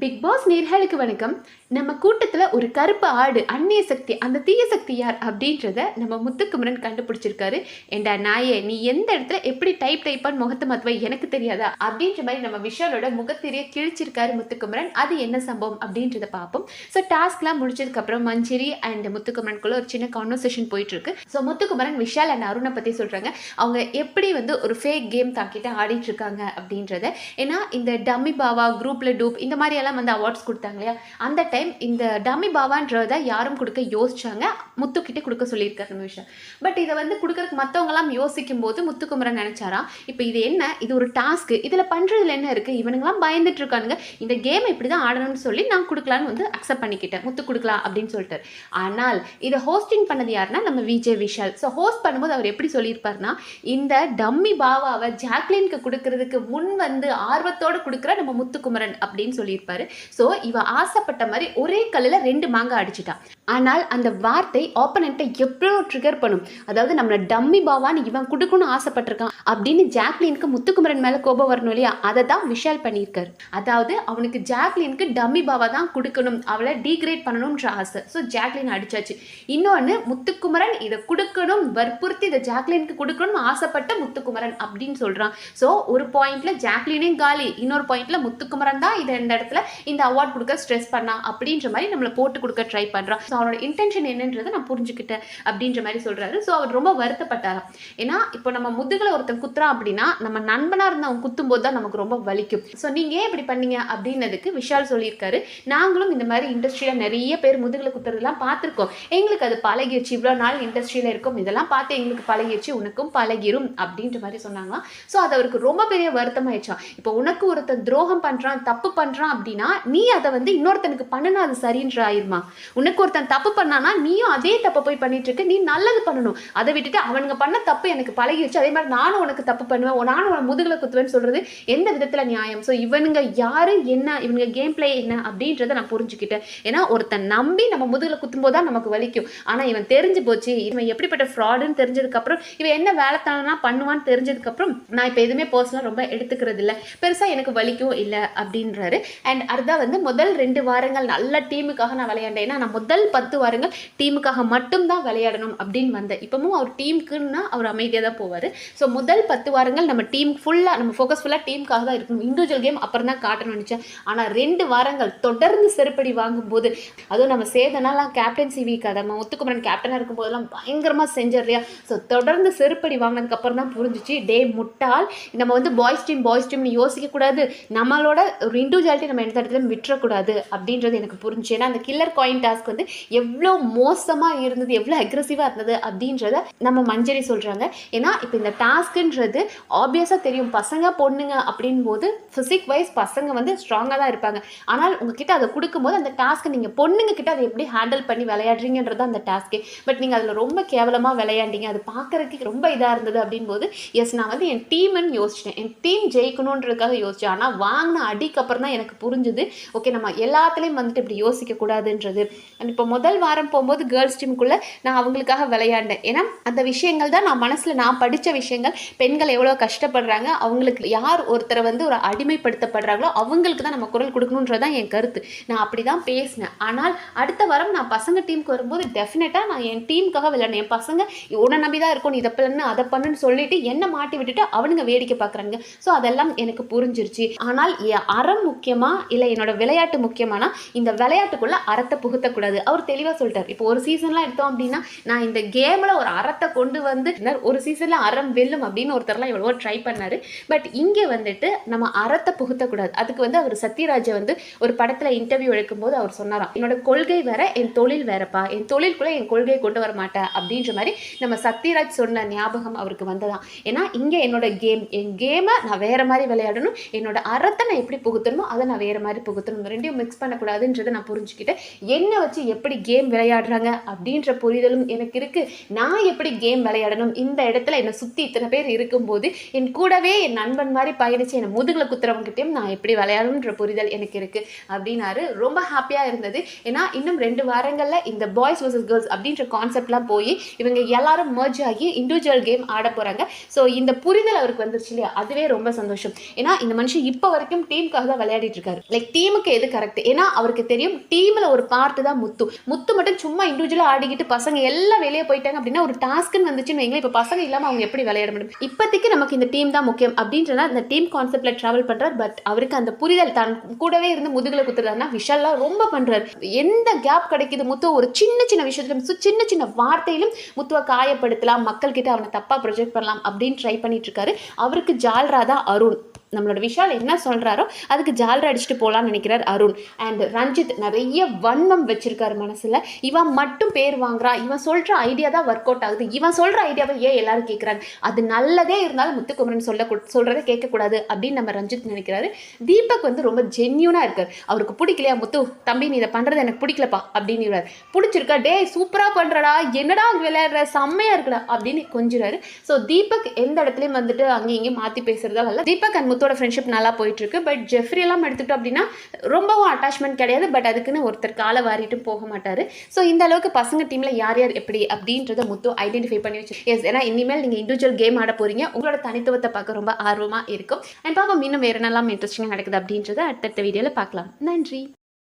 Big pass நேர்களுக்கு வணக்கம். நம்ம கூட்டத்தில் ஒரு கருப்பு ஆடு அந்நிய சக்தி அந்த தீய சக்தி யார் அப்படின்றத நம்ம முத்துக்குமரன் கண்டுபிடிச்சிருக்காரு. ஏண்டா நாயே நீ எந்த இடத்துல எப்படி டைப் டைப்பான்னு முகத்தை மாத்துவ எனக்கு தெரியாதா? அப்படின்ற மாதிரி நம்ம விஷாலோட முகத்திரிய கிழிச்சிருக்காரு முத்துக்குமரன். அது என்ன சம்பவம் அப்படின்றத பார்ப்போம். ஸோ டாஸ்க்லாம் முடிச்சதுக்கப்புறம் மஞ்சரி அண்ட் முத்துக்குமரனுக்குள்ள ஒரு சின்ன கான்வர்சேஷன் போயிட்டு இருக்கு ஸோ முத்துக்குமரன் விஷால் அண்ட் அருணை பற்றி சொல்கிறாங்க அவங்க எப்படி வந்து ஒரு ஃபேக் கேம் தாக்கிட்டு ஆடிட்டு இருக்காங்க அப்படின்றத. ஏன்னா இந்த டம்மி பாவா குரூப்ல டூப் இந்த மாதிரி எல்லாம் வந்து அவார்ட்ஸ் கொடுத்தாங்க இல்லையா? அந்த டைம் இந்த டம்மி பாவான்றத யாரும் கொடுக்க யோசிச்சாங்க. முத்துக்கிட்டே கொடுக்க சொல்லியிருக்காரு நம்ம விஷயம் பட் இதை வந்து கொடுக்கறதுக்கு மற்றவங்களாம் யோசிக்கும் போது முத்துக்குமரன் நினைச்சாராம் இப்போ இது என்ன? இது ஒரு டாஸ்க்கு இதில் பண்ணுறதுல என்ன இருக்குது இவனுங்களாம் பயந்துட்டு இருக்கானுங்க. இந்த கேம் இப்படி தான் ஆடணும்னு சொல்லி நான் கொடுக்கலான்னு வந்து அக்செப்ட் பண்ணிக்கிட்டேன். முத்து கொடுக்கலாம் அப்படின்னு சொல்லிட்டு ஆனால் இதை ஹோஸ்டிங் பண்ணது யாருன்னா நம்ம விஜய் விஷால். ஸோ ஹோஸ்ட் பண்ணும்போது அவர் எப்படி சொல்லியிருப்பாருன்னா இந்த டம்மி பாவாவை ஜாக்லினுக்கு கொடுக்கறதுக்கு முன் வந்து ஆர்வத்தோடு கொடுக்குற நம்ம முத்துக்குமரன் அப்படின்னு சொல்லியிருப்பார். ஸோ இவ ஆசைப்பட்ட மாதிரி ஒரே கல்லில் ரெண்டு மாங்காய் அடிச்சிட்டா. ஆனால் அந்த வார்த்தை ஆப்பனண்ட்டை எவ்வளோ ட்ரிகர் பண்ணும்? அதாவது நம்மளை டம்மி பாவான்னு இவன் கொடுக்கணும்னு ஆசைப்பட்டிருக்கான் அப்படின்னு ஜாக்லினுக்கு முத்துக்குமரன் மேலே கோபம் வரணும் இல்லையா? அதை தான் விஷால் பண்ணியிருக்காரு. அதாவது அவனுக்கு ஜாக்லினுக்கு டம்மி பாவா தான் கொடுக்கணும். அவளை டீக்ரேட் பண்ணணும்ன்ற ஆசை. ஸோ ஜாக்லின் அடிச்சாச்சு. இன்னொன்று முத்துக்குமரன் இதை கொடுக்கணும் வற்புறுத்தி இதை ஜாக்லினுக்கு கொடுக்கணும்னு ஆசைப்பட்ட முத்துக்குமரன் அப்படின்னு சொல்கிறான் ஸோ ஒரு பாயிண்டில் ஜாக்லினையும் காலி. இன்னொரு பாயிண்டில் முத்துக்குமரன் தான் இதை இந்த இடத்துல இந்த அவார்ட் கொடுக்க ஸ்ட்ரெஸ் பண்ணா அப்படின்ற மாதிரி நம்மளை போட்டு கொடுக்க ட்ரை பண்ணுறான் ஸோ அவனோட இன்டென்ஷன் என்னன்றதை நான் புரிஞ்சுக்கிட்டேன் அப்படின்ற மாதிரி சொல்கிறாரு ஸோ அவர் ரொம்ப வருத்தப்பட்டாராம். ஏன்னா இப்போ நம்ம முதுகில் ஒருத்தன் குத்துறான் அப்படின்னா நம்ம நண்பனாக இருந்து அவன் குத்தும்போது தான் நமக்கு ரொம்ப வலிக்கும். ஸோ நீங்கள் ஏன் இப்படி பண்ணீங்க அப்படின்னதுக்கு விஷால் சொல்லியிருக்காரு. நாங்களும் இந்த மாதிரி இண்டஸ்ட்ரியில் நிறைய பேர் முதுகில் குத்துறதெல்லாம் பார்த்துருக்கோம். எங்களுக்கு அது பழகிடுச்சு இவ்வளோ நாள் இண்டஸ்ட்ரியில் இருக்கும். இதெல்லாம் பார்த்து எங்களுக்கு பழகிடுச்சு உனக்கும் பழகிரும் அப்படின்ற மாதிரி சொன்னாங்களாம். ஸோ அது அவருக்கு ரொம்ப பெரிய வருத்தமாயிடுச்சான் இப்போ உனக்கு ஒருத்தன் துரோகம் பண்ணுறான் தப்பு பண்ணுறான் அப்படின்னா நீ அதை வந்து இன்னொருத்தனுக்கு பண்ணுனா அது சரின்ற ஆயிருமா? உனக்கு ஒருத்தன் தப்பு பண்ணானா நீயும் அதே தப்பை போய் பண்ணிட்டு இருக்க நீ நல்லது பண்ணணும். அதை விட்டுட்டு அவனுங்க பண்ண தப்பு எனக்கு பழகிடுச்சு அதே மாதிரி நானும் உனக்கு தப்பு பண்ணுவேன். நானும் உன முதுகில் குத்துவேன்னு சொல்றது எந்த விதத்துல நியாயம்? ஸோ இவனுங்க யாரு என்ன இவனுங்க கேம் பிளே என்ன அப்படின்றத நான் புரிஞ்சுக்கிட்டேன். ஏன்னா ஒருத்தன் நம்பி நம்ம முதுகில் குத்தும்போது தான் நமக்கு வலிக்கும். ஆனா இவன் தெரிஞ்சு போச்சு. இவன் எப்படிப்பட்ட ஃப்ராடுன்னு தெரிஞ்சதுக்கப்புறம் இவன் என்ன வேலைத்தனம்லாம் பண்ணுவான்னு தெரிஞ்சதுக்கப்புறம் நான் இப்போ எதுவுமே பர்சனலாக ரொம்ப எடுத்துக்கிறது இல்லை பெருசாக எனக்கு வலிக்கும் இல்லை அப்படின்றாரு. அண்ட் அதுதான் வந்து முதல் ரெண்டு வாரங்கள் நல்ல டீமுக்காக நான் விளையாண்டேன். ஏன்னா நான் முதல் பத்து வாரங்கள் டீமுக்காக மட்டும்தான் விளையாடணும் அப்படின்னு வந்தேன் இப்போவும் அவர் டீமுக்குன்னா அவர் அமைதியாக தான் போவார். ஸோ முதல் பத்து வாரங்கள் நம்ம டீம் ஃபுல்லாக நம்ம ஃபோக்கஸ் ஃபுல்லாக டீமுக்காக தான் இருக்கணும். இண்டிவிஜுவல் கேம் அப்புறம் தான் காட்டணும்னு நினச்சேன். ஆனால் ரெண்டு வாரங்கள் தொடர்ந்து செருப்படி வாங்கும்போது அதுவும் நம்ம சேதனாலாம் கேப்டன்சி வீக் அதை நம்ம ஒத்துக்குமரன் கேப்டனாக இருக்கும்போதெல்லாம் பயங்கரமாக செஞ்சிடறியா ஸோ தொடர்ந்து செருப்படி வாங்கினதுக்கப்புறம் தான் புரிஞ்சிச்சு டே முட்டாள் நம்ம வந்து பாய்ஸ் டீம் பாய்ஸ் டீம்னு யோசிக்கக்கூடாது நம்மளோட ஒரு இண்டிவிஜுவாலிட்டி நம்ம எந்த இடத்துலையும் விட்டுறக்கூடாது அப்படின்றது எனக்கு புரிஞ்சு ஏன்னா அந்த கில்லர் காயின் டாஸ்க் வந்து எவ்வளோ மோசமாக இருந்தது எவ்வளோ அக்ரெசிவாக இருந்தது அப்படின்றத நம்ம மஞ்சரி சொல்கிறாங்க ஏன்னா இப்போ இந்த டாஸ்க்குன்றது ஆப்வியஸாக தெரியும். பசங்க பொண்ணுங்க அப்படின் போது ஃபிசிக் வைஸ் பசங்க வந்து ஸ்ட்ராங்காக தான் இருப்பாங்க. ஆனால் உங்ககிட்ட அதை கொடுக்கும்போது அந்த டாஸ்க்கை நீங்கள் பொண்ணுங்க கிட்ட அதை எப்படி ஹேண்டில் பண்ணி விளையாடுறீங்கன்றது அந்த டாஸ்க்கு பட் நீங்கள் அதில் ரொம்ப கேவலமாக விளையாண்டீங்க. அது பார்க்குறதுக்கு ரொம்ப இதாக இருந்தது அப்படின் போது எஸ் நான் வந்து என் டீம்னு யோசிச்சிட்டேன். என் டீம் ஜெயிக்கணுன்றதுக்காக யோசிச்சேன். ஆனால் வாங்கின அடிக்கப்புறம் தான் எனக்கு புரிஞ்சுது. ஓகே நம்ம எல்லாத்துலேயும் வந்துட்டு இப்படி யோசிக்க கூடாதுன்றது அண்ட் இப்போ முதல் வாரம் போகும்போது கேர்ள்ஸ் டீமுக்குள்ளே நான் அவங்களுக்காக விளையாண்டேன். ஏன்னா அந்த விஷயங்கள் தான் நான் மனசில் நான் படித்த விஷயங்கள். பெண்கள் எவ்வளோ கஷ்டப்படுறாங்க அவங்களுக்கு யார் ஒருத்தரை வந்து ஒரு அடிமைப்படுத்தப்படுறாங்களோ அவங்களுக்கு தான் நம்ம குரல் கொடுக்கணுன்றது தான் என் கருத்து. நான் அப்படி தான் பேசினேன். ஆனால் அடுத்த வாரம் நான் பசங்க டீமுக்கு வரும்போது டெஃபினட்டாக நான் என் டீமுக்காக விளையாடினேன் என் பசங்க உன்னை நம்பி தான் இருக்கும் நீ இதை பண்ணு அதை பண்ணுன்னு சொல்லிட்டு என்ன மாட்டி விட்டுட்டு அவனுங்க வேடிக்கை பார்க்குறாங்க ஸோ அதெல்லாம் எனக்கு புரிஞ்சிருச்சு. ஆனால் என் அறம் முக்கியமாக இல்லை என்னோட விளையாட்டு முக்கியமானா இந்த விளையாட்டுக்குள்ளே அறத்தை புகுத்தக்கூடாது. அவர் தெளிவாக சொல்லிட்டார். இப்போ ஒரு சீசன்லாம் எடுத்தோம் அப்படின்னா நான் இந்த கேமில் ஒரு அறத்தை கொண்டு வந்து ஒரு சீசனில் அறம் வெல்லும் அப்படின்னு ஒருத்தர்லாம் எவ்வளவோ ட்ரை பண்ணாரு. பட் இங்கே வந்துட்டு நம்ம அறத்தை புகுத்தக்கூடாது. அதுக்கு வந்து அவர் சத்யராஜை வந்து ஒரு படத்தில் இன்டர்வியூ எடுக்கும்போது அவர் சொன்னாராம் என்னோட கொள்கை வேற என் தொழில் வேறப்பா. என் தொழில்குள்ளே என் கொள்கையை கொண்டு வர மாட்டேன். அப்படின்ற மாதிரி நம்ம சத்யராஜ் சொன்ன ஞாபகம் அவருக்கு வந்ததான் ஏன்னா இங்கே என்னோட கேம் என் கேமை நான் வேற மாதிரி விளையாடணும். என்னோட அறத்தை நான் எப்படி புகுத்தணுமோ அதை நான் வேற மாதிரி புகுத்தணும். ரெண்டையும் மிக்ஸ் பண்ணக்கூடாதுன்றதை நான் புரிஞ்சுக்கிட்டேன். என்னை வச்சு எப்படி எப்படி கேம் விளையாடுறாங்க அப்படின்ற புரிதலும் எனக்கு இருக்குது நான் எப்படி கேம் விளையாடணும்? இந்த இடத்துல என்னை சுற்றி இத்தனை பேர் இருக்கும்போது என் கூடவே என் நண்பன் மாதிரி பயணிச்சு என்னை முதுகில் குத்துறவங்ககிட்டயும் நான் எப்படி விளையாடணுன்ற புரிதல் எனக்கு இருக்குது அப்படின்னாரு. ரொம்ப ஹாப்பியாக இருந்தது. ஏன்னா இன்னும் ரெண்டு வாரங்களில் இந்த பாய்ஸ் வர்சஸ் கேர்ள்ஸ் அப்படின்ற கான்செப்ட்லாம் போய் இவங்க எல்லாரும் மர்ஜ் ஆகி இண்டிவிஜுவல் கேம் ஆட போகிறாங்க ஸோ இந்த புரிதல் அவருக்கு வந்துருச்சு இல்லையா? அதுவே ரொம்ப சந்தோஷம். ஏன்னா இந்த மனுஷன் இப்போ வரைக்கும் டீமுக்காக தான் விளையாடிட்டு இருக்காரு. லைக் டீமுக்கு எது கரெக்ட் ஏன்னா அவருக்கு தெரியும் டீமில் ஒரு பார்ட்டு தான் முத்து. முத்து மட்டும் சும்மா இண்டிவிஜுவலாக ஆடிக்கிட்டு பசங்க எல்லாம் வெளியே போயிட்டாங்க அப்படின்னா ஒரு டாஸ்க்குன்னு வந்துச்சுன்னு வைங்களேன். இப்போ பசங்க இல்லாமல் அவங்க எப்படி விளையாட முடியும்? இப்போதைக்கு நமக்கு இந்த டீம் தான் முக்கியம் அப்படின்றனா இந்த டீம் கான்செப்டில் ட்ராவல் பண்ணுறார் பட் அவருக்கு அந்த புரிதல் தான் கூடவே இருந்து முதுகில் குத்துறாருன்னா விஷால்லாம் ரொம்ப பண்ணுறாரு எந்த கேப் கிடைக்குது முத்து? ஒரு சின்ன சின்ன விஷயத்திலும் சின்ன சின்ன வார்த்தையிலும் முத்துவை காயப்படுத்தலாம் மக்கள்கிட்ட அவனை தப்பாக ப்ரொஜெக்ட் பண்ணலாம் அப்படின்னு ட்ரை பண்ணிட்டு இருக்காரு. அவருக்கு ஜால்ரா தான் அருண். நம்மளோட விஷால் என்ன சொல்கிறாரோ அதுக்கு ஜால்ரா அடிச்சுட்டு போகலான்னு நினைக்கிறார் அருண். அண்ட் ரஞ்சித் நிறைய வன்மம் வச்சுருக்காரு மனசில். இவன் மட்டும் பேர் வாங்குறான் இவன் சொல்கிற ஐடியா தான் ஒர்க் அவுட் ஆகுது. இவன் சொல்கிற ஐடியாவை ஏன் எல்லாரும் கேட்குறாங்க அது நல்லதே இருந்தாலும் முத்துக்குமரன் சொல்ல சொல்கிறத கேட்கக்கூடாது அப்படின்னு நம்ம ரஞ்சித் நினைக்கிறாரு. தீபக் வந்து ரொம்ப ஜென்யூனாக இருக்கார். அவருக்கு பிடிக்கலையா முத்து? தம்பி நீ இதை பண்ணுறது எனக்கு பிடிக்கலப்பா அப்படின்னு பிடிச்சிருக்கா? டேய் சூப்பராக பண்ணுறடா என்னடா அங்கே விளையாடுற? செம்மையாக இருக்குடா அப்படின்னு கொஞ்சிறாரு. ஸோ தீபக் எந்த இடத்துலையும் வந்துட்டு அங்கேயும் இங்கேயும் மாற்றி பேசுறதா இல்லை. தீபக் அண்ட் முத்தோட ஃப்ரெண்ட்ஷிப் நல்லா போயிட்டுருக்கு. பட் ஜெஃப்ரி எல்லாம் எடுத்துக்கிட்டோம் அப்படின்னா ரொம்பவும் அட்டாச்மெண்ட் கிடையாது. பட் அதுக்குன்னு ஒருத்தர் காலை வாரிட்டும் போக மாட்டார். ஸோ இந்த அளவுக்கு பசங்க டீமில் யார் யார் எப்படி அப்படின்றத முத்து ஐடென்டிஃபை பண்ணி வச்சு எஸ் ஏன்னா இனிமேல் நீங்கள் இண்டிவிஜுவல் கேம் ஆட போறீங்க. உங்களோட தனித்துவத்தை பார்க்க ரொம்ப ஆர்வமாக இருக்கும். அண்ட் பாப்பா இன்னும் வேறு என்னெல்லாம் இன்ட்ரெஸ்டிங்காக நடக்குது அப்படின்றத அடுத்தடுத்த வீடியோவில் பார்க்கலாம். நன்றி.